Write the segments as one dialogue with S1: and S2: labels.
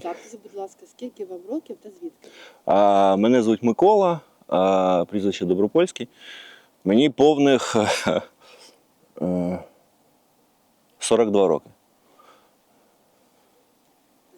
S1: Представтеся, будь ласка, скільки вам років та звідки?
S2: А, мене звуть Микола, а, прізвище Добропольський. Мені повних е, 42 роки.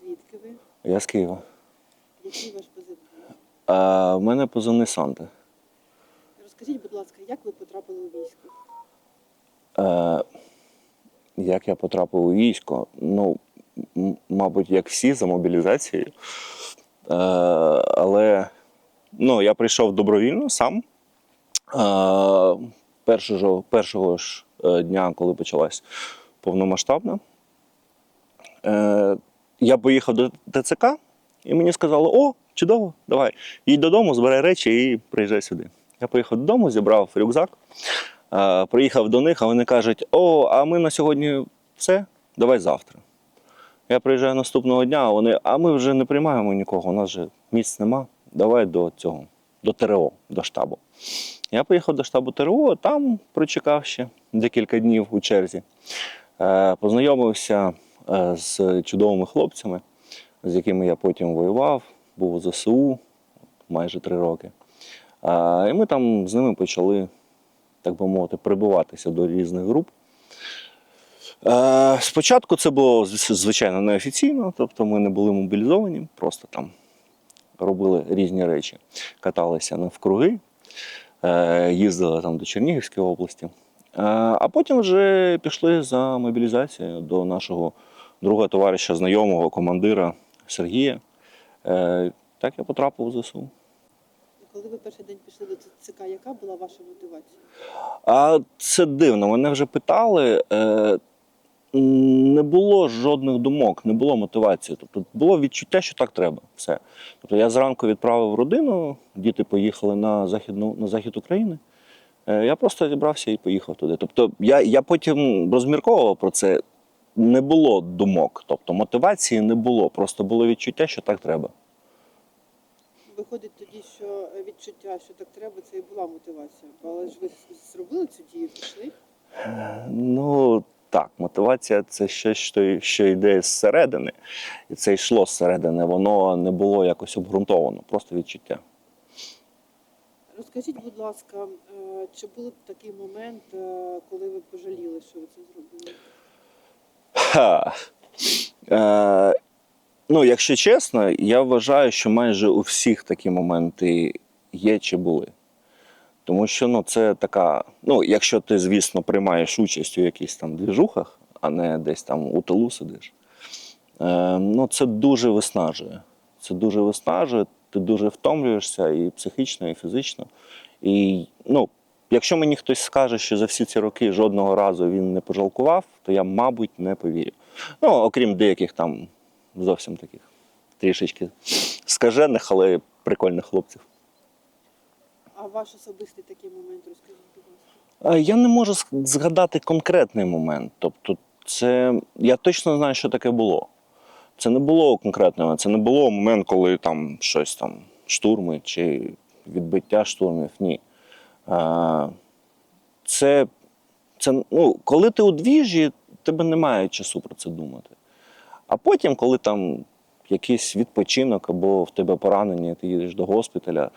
S1: Звідки ви?
S2: Я з Києва.
S1: Який ваш?
S2: А, в мене позивний Санта.
S1: Розкажіть, будь ласка, як ви потрапили у військо?
S2: Е, як я потрапив у військо? Ну, мабуть, як всі за мобілізацією. Е, але ну, я прийшов добровільно сам. Е, першого, першого ж е, дня, коли почалась повномасштабна. Я поїхав до ТЦК, і мені сказали: о, чудово, давай, їдь додому, збирай речі і приїжджай сюди. Я поїхав додому, зібрав рюкзак. Приїхав до них, а вони кажуть: О, а ми на сьогодні все, давай завтра. Я приїжджаю наступного дня, а вони, а ми вже не приймаємо нікого, у нас же місць нема. Давай до цього, до ТРО, до штабу. Я поїхав до штабу ТРО, там прочекав ще декілька днів у черзі. Е, Познайомився е, з чудовими хлопцями, з якими я потім воював, був у ЗСУ майже три роки. Е, І ми там з ними почали так би мовити, прибиватися до різних груп. Е, спочатку це було звичайно неофіційно, тобто ми не були мобілізовані, просто там робили різні речі, каталися навкруги, е, їздили там до Чернігівської області. Е, а потім вже пішли за мобілізацією до нашого друга товариша, знайомого, командира Сергія. Так я потрапив у ЗСУ.
S1: Коли ви перший день пішли до ЦК, яка була ваша мотивація?
S2: А це дивно. Мене вже питали. Е, не було жодних думок, не було мотивації. Тобто було відчуття, що так треба. Все. Тобто я зранку відправив родину, діти поїхали на, західну, на захід України. Е, я просто зібрався і поїхав туди. Тобто я, я потім розмірковував про це. Не було думок, тобто мотивації не було, просто було відчуття, що так треба.
S1: Виходить тоді, що відчуття, що так треба, це і була мотивація. Але ж ви зробили цю дію, пішли?
S2: Ну так, мотивація це щось, що, що йде зсередини. І це йшло зсередини, воно не було якось обґрунтовано, просто відчуття.
S1: Розкажіть, будь ласка, е, чи був такий момент, е, коли ви пожаліли, що ви це зробили?
S2: Ха. Е, ну, якщо чесно, я вважаю, що майже у всіх такі моменти є чи були. Тому що ну, це така, ну, якщо ти, звісно, приймаєш участь у якихось там двіжухах, а не десь там у тилу сидиш, е, ну, це дуже виснажує. Це дуже виснажує, ти дуже втомлюєшся і психічно, і фізично. І ну, якщо мені хтось скаже, що за всі ці роки жодного разу він не пожалкував, то я, мабуть, не повірю. Ну, окрім деяких там зовсім таких трішечки скажених, але прикольних хлопців.
S1: А ваш особистий такий момент розкажіть, будь ласка.
S2: Я не можу згадати конкретний момент. Тобто, це я точно знаю, що таке було. Це не було конкретного, це не було момент, коли там щось там штурми чи відбиття штурмів. Ні. Це, це ну, коли ти у двіжі, тебе немає часу про це думати. А потім, коли там якийсь відпочинок або в тебе поранення, ти їдеш до госпіталя,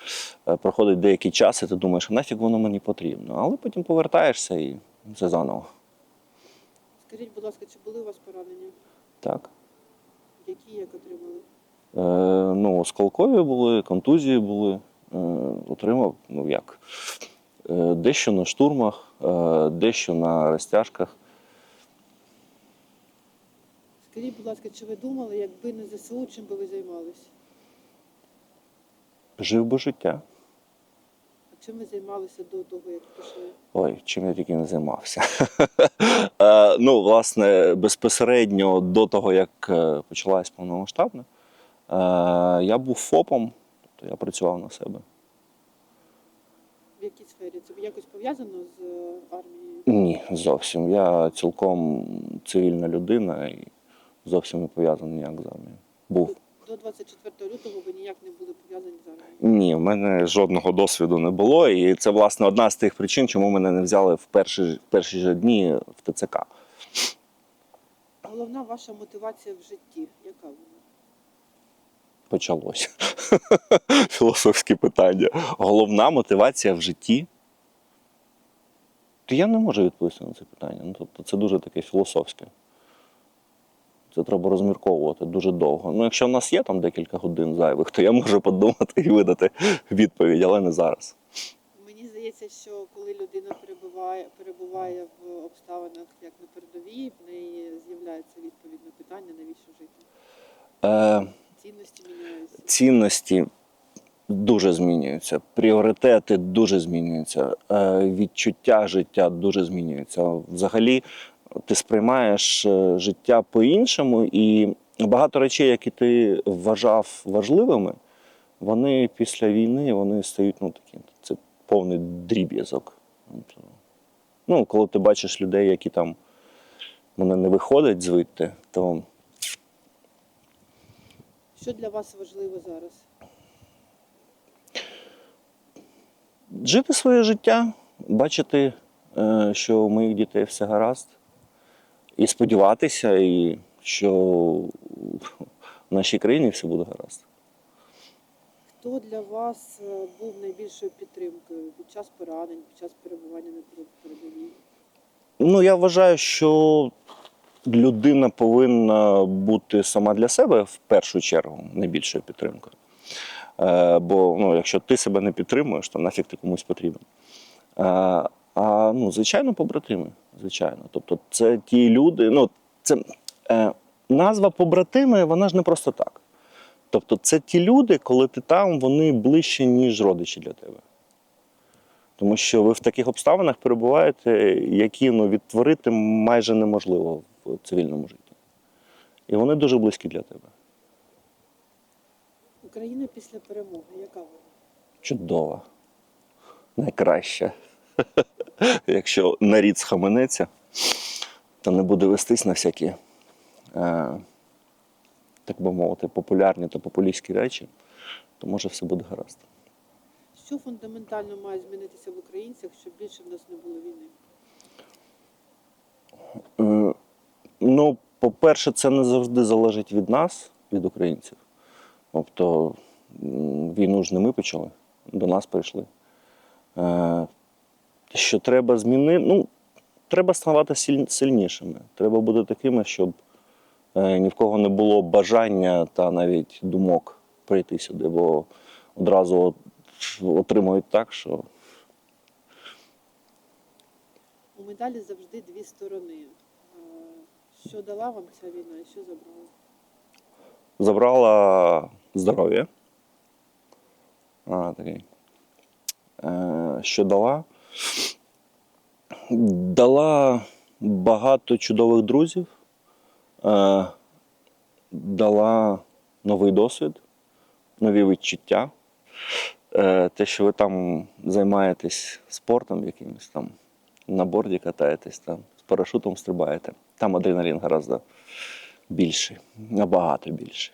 S2: е, проходить деякий час, і ти думаєш, нафіг воно мені потрібно. Але потім повертаєшся і це заново.
S1: Скажіть, будь ласка, чи були у вас поранення?
S2: Так.
S1: Які як отримали?
S2: Е, ну, осколкові були, контузії були. Е, отримав, ну як, е, дещо на штурмах, е, дещо на розтяжках.
S1: Скажіть, будь ласка, чи ви думали, якби не ЗСУ, чим би ви займалися?
S2: Жив би життя.
S1: А чим ви займалися до того, як пішли?
S2: Ой, чим я тільки не займався. Е, ну, власне, безпосередньо до того, як е, почалась повномасштабна, е, я був ФОПом, тобто я працював на себе.
S1: В якій сфері? Це якось пов'язано з армією?
S2: Ні, зовсім. Я цілком цивільна людина і зовсім не пов'язаний ніяк з армією. Був.
S1: До 24 лютого ви ніяк не були пов'язані з армією.
S2: Ні, в мене жодного досвіду не було. І це, власне, одна з тих причин, чому мене не взяли в перші, в перші ж дні в ТЦК.
S1: Головна ваша мотивація в житті, яка вона?
S2: почалось. Філософське питання. Головна мотивація в житті. То я не можу відповісти на це питання. Ну, тобто, це дуже таке філософське. Це треба розмірковувати дуже довго. Ну, якщо в нас є там декілька годин зайвих, то я можу подумати і видати відповідь, але не зараз.
S1: Мені здається, що коли людина перебуває, перебуває в обставинах як на передовій, в неї з'являється відповідь на питання, навіщо жити.
S2: Е,
S1: Цінності міняються.
S2: цінності дуже змінюються, пріоритети дуже змінюються, е, відчуття життя дуже змінюється. Взагалі, ти сприймаєш е, життя по-іншому, і багато речей, які ти вважав важливими, вони після війни вони стають ну, такі. Це повний дріб'язок. Ну, коли ти бачиш людей, які там вони не виходять звідти, то
S1: Що для вас важливо зараз?
S2: жити своє життя, бачити, е, що у моїх дітей все гаразд, і сподіватися, і що в нашій країні все буде гаразд.
S1: Хто для вас е, був найбільшою підтримкою під час поранень, під час перебування на передовій?
S2: Ну, я вважаю, що людина повинна бути сама для себе в першу чергу найбільшою підтримкою. Е, бо ну, якщо ти себе не підтримуєш, то нафіг ти комусь потрібен. Е, а ну, звичайно, побратими. Звичайно. Тобто, це ті люди. Ну, це, е, назва побратими, вона ж не просто так. Тобто, це ті люди, коли ти там, вони ближче, ніж родичі для тебе. Тому що ви в таких обставинах перебуваєте, які ну, відтворити майже неможливо в цивільному житті. І вони дуже близькі для тебе.
S1: Україна після перемоги, яка вона?
S2: Чудова. Найкраща. Якщо нарід схаменеться, то не буде вестись на всякі, е, так би мовити, популярні та популістські речі, то може все буде гаразд.
S1: Що фундаментально має змінитися в українцях, щоб більше в нас не було війни?
S2: Е, Ну, по-перше, це не завжди залежить від нас, від українців. Тобто війну ж не ми почали, до нас прийшли. Що треба змінити? Ну, треба ставати сильнішими. Треба бути такими, щоб е, ні в кого не було бажання та навіть думок прийти сюди, бо одразу отримують так, що
S1: У медалі завжди дві сторони. Е, Що дала вам ця війна і що забрала?
S2: забрала здоров'я. А, такий. Е, що дала? Дала багато чудових друзів, е, дала новий досвід, нові відчуття. Е, те, що ви там займаєтесь спортом якимось там, на борді катаєтесь, там, з парашутом стрибаєте. Там адреналін гораздо більший, набагато більший.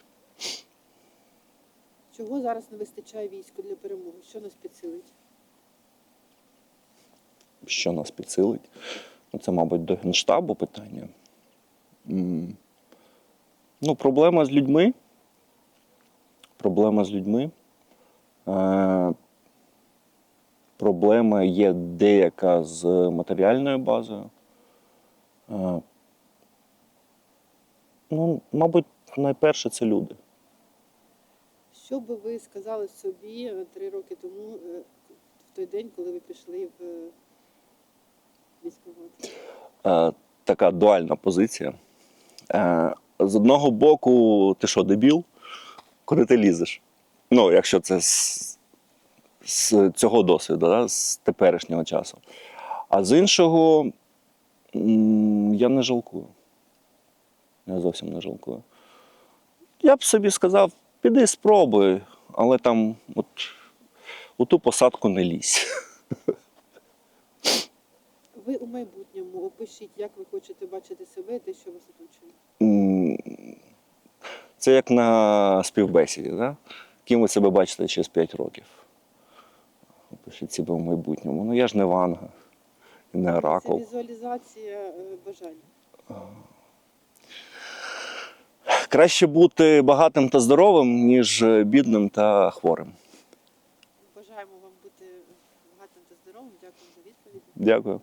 S1: Чого зараз не вистачає війську для перемоги? Що нас підсилить?
S2: Що нас підсилить. Ну, Це, мабуть, до Генштабу питання. Ну, проблема з людьми. Проблема з людьми. Е, проблема є деяка з матеріальною базою. Е, ну, мабуть, найперше це люди.
S1: Що би ви сказали собі е, три роки тому, е, в той день, коли ви пішли в е,
S2: е, така дуальна позиція. Е, з одного боку, ти що, дебіл? Куди ти лізеш? Ну, якщо це з, з цього досвіду, да, з теперішнього часу. А з іншого, я не жалкую. Я зовсім не жалкую. Я б собі сказав, піди спробуй, але там от, у ту посадку не лізь.
S1: Ви у майбутньому опишіть, як ви хочете бачити себе і те, що вас оточує.
S2: Це як на співбесіді, да? ким ви себе бачите через 5 років. Пишіть себе в майбутньому. Ну я ж не Ванга, не
S1: Це візуалізація е, бажань.
S2: Краще бути багатим та здоровим, ніж бідним та хворим.
S1: Бажаємо вам бути багатим та здоровим. Дякую за відповіді.
S2: Дякую.